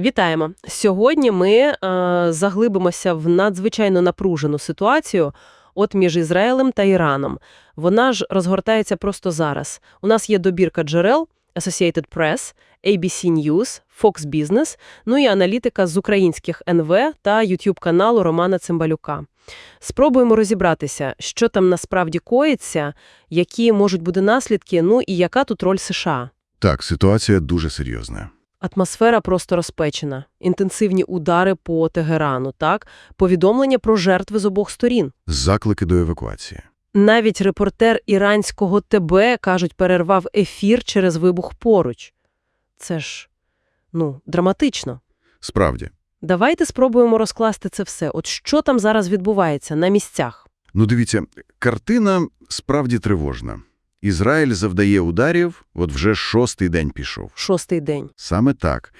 Вітаємо! Сьогодні ми е, заглибимося в надзвичайно напружену ситуацію от між Ізраїлем та Іраном. Вона ж розгортається просто зараз. У нас є добірка джерел Associated Press, ABC News, Fox Business, ну і аналітика з українських НВ та YouTube-каналу Романа Цимбалюка. Спробуємо розібратися, що там насправді коїться, які можуть бути наслідки, ну і яка тут роль США. Так, ситуація дуже серйозна. Атмосфера просто розпечена. Інтенсивні удари по Тегерану, так? Повідомлення про жертви з обох сторін. Заклики до евакуації. Навіть репортер іранського ТБ, кажуть, перервав ефір через вибух поруч. Це ж, ну, драматично. Справді. Давайте спробуємо розкласти це все. От що там зараз відбувається на місцях? Ну дивіться, картина справді тривожна. Ізраїль завдає ударів, от вже шостий день пішов. Шостий день. Саме так.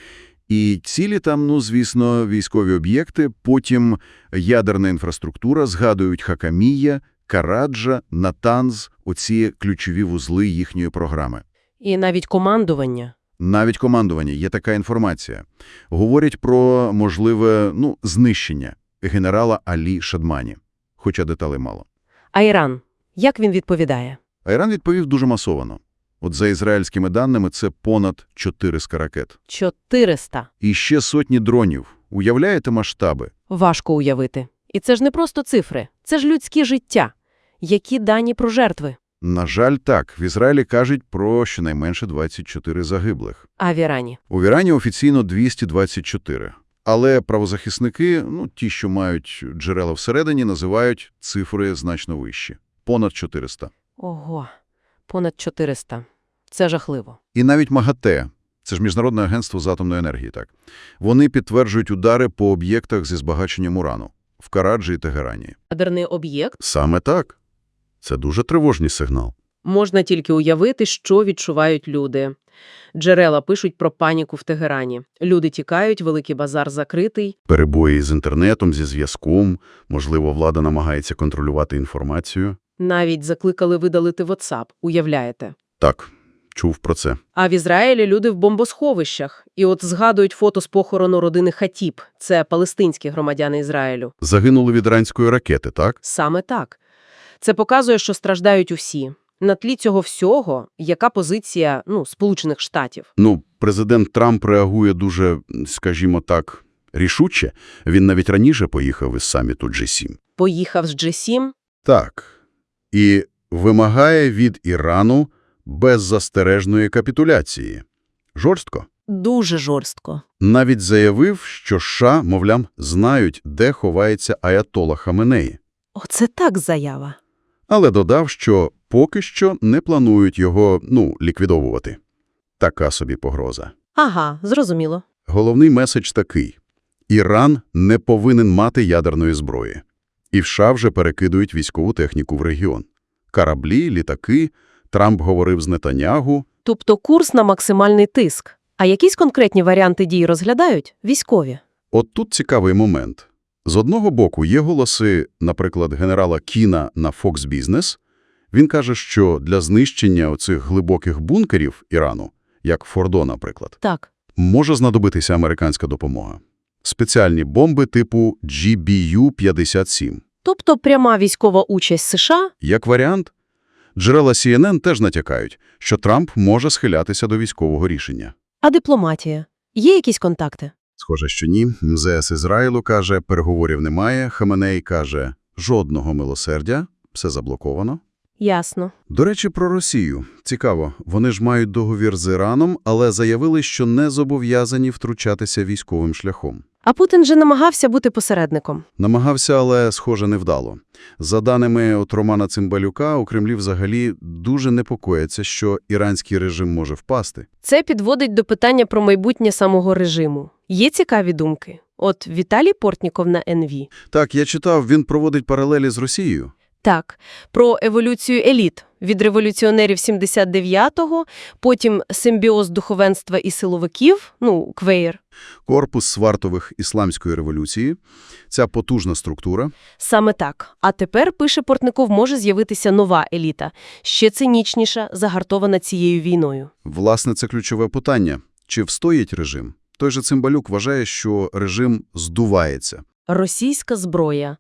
І цілі там, ну, звісно, військові об'єкти, потім ядерна інфраструктура, згадують Хакамія, Караджа, Натанз, оці ключові вузли їхньої програми. І навіть командування. Навіть командування, є така інформація. Говорять про можливе, ну, знищення генерала Алі Шадмані, хоча деталей мало. А Іран? Як він відповідає? А Іран відповів дуже масовано. От за ізраїльськими даними це понад 400 ракет. 400. І ще сотні дронів. Уявляєте масштаби? Важко уявити. І це ж не просто цифри, це ж людські життя. Які дані про жертви? На жаль, так. В Ізраїлі кажуть про щонайменше 24 загиблих. А в Ірані? У Ірані офіційно 224. Але правозахисники, ну ті, що мають джерела всередині, називають цифри значно вищі. Понад 400. Ого, понад 400. Це жахливо. І навіть МАГАТЕ, це ж Міжнародне агентство з атомної енергії, так, вони підтверджують удари по об'єктах зі збагаченням урану в Караджі і Тегерані. Ядерний об'єкт. Саме так. Це дуже тривожний сигнал. Можна тільки уявити, що відчувають люди. Джерела пишуть про паніку в Тегерані. Люди тікають, великий базар закритий. Перебої з інтернетом, зі зв'язком, можливо, влада намагається контролювати інформацію. Навіть закликали видалити WhatsApp, уявляєте? Так, чув про це. А в Ізраїлі люди в бомбосховищах. І от згадують фото з похорону родини Хатіб. Це палестинські громадяни Ізраїлю. Загинули від іранської ракети, так? Саме так. Це показує, що страждають усі. На тлі цього всього, яка позиція ну, Сполучених Штатів? Ну, президент Трамп реагує дуже, скажімо так, рішуче. Він навіть раніше поїхав із саміту G7. Поїхав з G7? Так. І вимагає від Ірану беззастережної капітуляції. Жорстко. Дуже жорстко. Навіть заявив, що США, мовлям, знають, де ховається Аятола Хаменеї. Оце так заява. Але додав, що поки що не планують його, ну, ліквідовувати. Така собі погроза. Ага, зрозуміло. Головний меседж такий. Іран не повинен мати ядерної зброї. І в США вже перекидують військову техніку в регіон. Кораблі, літаки. Трамп говорив з Нетанягу. Тобто курс на максимальний тиск. А якісь конкретні варіанти дій розглядають? Військові. От тут цікавий момент. З одного боку є голоси, наприклад, генерала Кіна на Fox Business. Він каже, що для знищення оцих глибоких бункерів Ірану, як Фордо, наприклад, Так. може знадобитися американська допомога. Спеціальні бомби типу GBU-57. Тобто пряма військова участь США? Як варіант, джерела CNN теж натякають, що Трамп може схилятися до військового рішення. А дипломатія? Є якісь контакти? Схоже, що ні. МЗС Ізраїлю каже, переговорів немає. Хаменей каже, жодного милосердя, все заблоковано. Ясно. До речі, про Росію. Цікаво, вони ж мають договір з Іраном, але заявили, що не зобов'язані втручатися військовим шляхом. А Путін же намагався бути посередником. Намагався, але, схоже, невдало. За даними от Романа Цимбалюка, у Кремлі взагалі дуже непокояться, що іранський режим може впасти. Це підводить до питання про майбутнє самого режиму. Є цікаві думки. От Віталій Портніков на НВ. Так, я читав, він проводить паралелі з Росією. Так, про еволюцію еліт від революціонерів 79-го, потім симбіоз духовенства і силовиків, ну, квеєр. Корпус свартових ісламської революції, ця потужна структура. Саме так. А тепер, пише Портников, може з'явитися нова еліта, ще цинічніша, загартована цією війною. Власне, це ключове питання. Чи встоїть режим? Той же Цимбалюк вважає, що режим здувається. Російська зброя,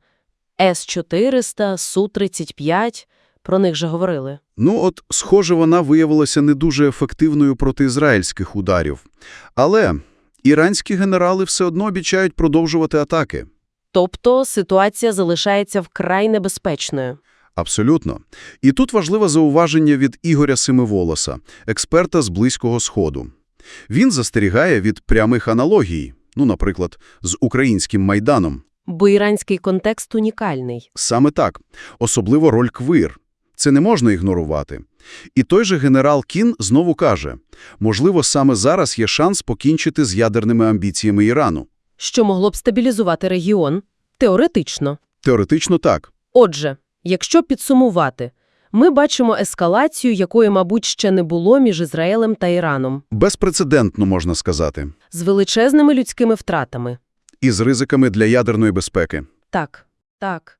С-400, Су-35, про них же говорили. Ну от, схоже, вона виявилася не дуже ефективною проти ізраїльських ударів. Але іранські генерали все одно обіцяють продовжувати атаки. Тобто ситуація залишається вкрай небезпечною. Абсолютно. І тут важливе зауваження від Ігоря Семиволоса, експерта з Близького Сходу. Він застерігає від прямих аналогій, ну, наприклад, з українським Майданом. Бо іранський контекст унікальний. Саме так. Особливо роль квир. Це не можна ігнорувати. І той же генерал Кін знову каже, можливо, саме зараз є шанс покінчити з ядерними амбіціями Ірану. Що могло б стабілізувати регіон? Теоретично. Теоретично так. Отже, якщо підсумувати, ми бачимо ескалацію, якої, мабуть, ще не було між Ізраїлем та Іраном, Безпрецедентно, можна сказати. з величезними людськими втратами. І з ризиками для ядерної безпеки. Так, так.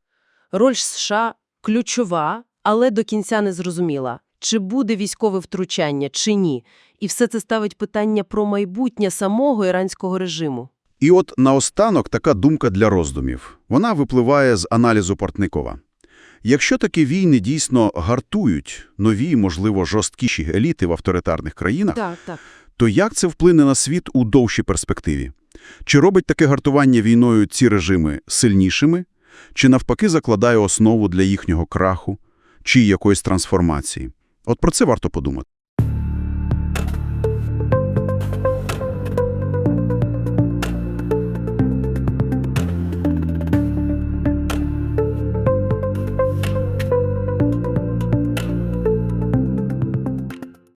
Роль США ключова, але до кінця не зрозуміла, чи буде військове втручання, чи ні. І все це ставить питання про майбутнє самого іранського режиму. І от наостанок така думка для роздумів. Вона випливає з аналізу Портникова. Якщо такі війни дійсно гартують нові, можливо, жорсткіші еліти в авторитарних країнах, Так, так. то як це вплине на світ у довшій перспективі? Чи робить таке гартування війною ці режими сильнішими? Чи навпаки закладає основу для їхнього краху? Чи якоїсь трансформації? От про це варто подумати.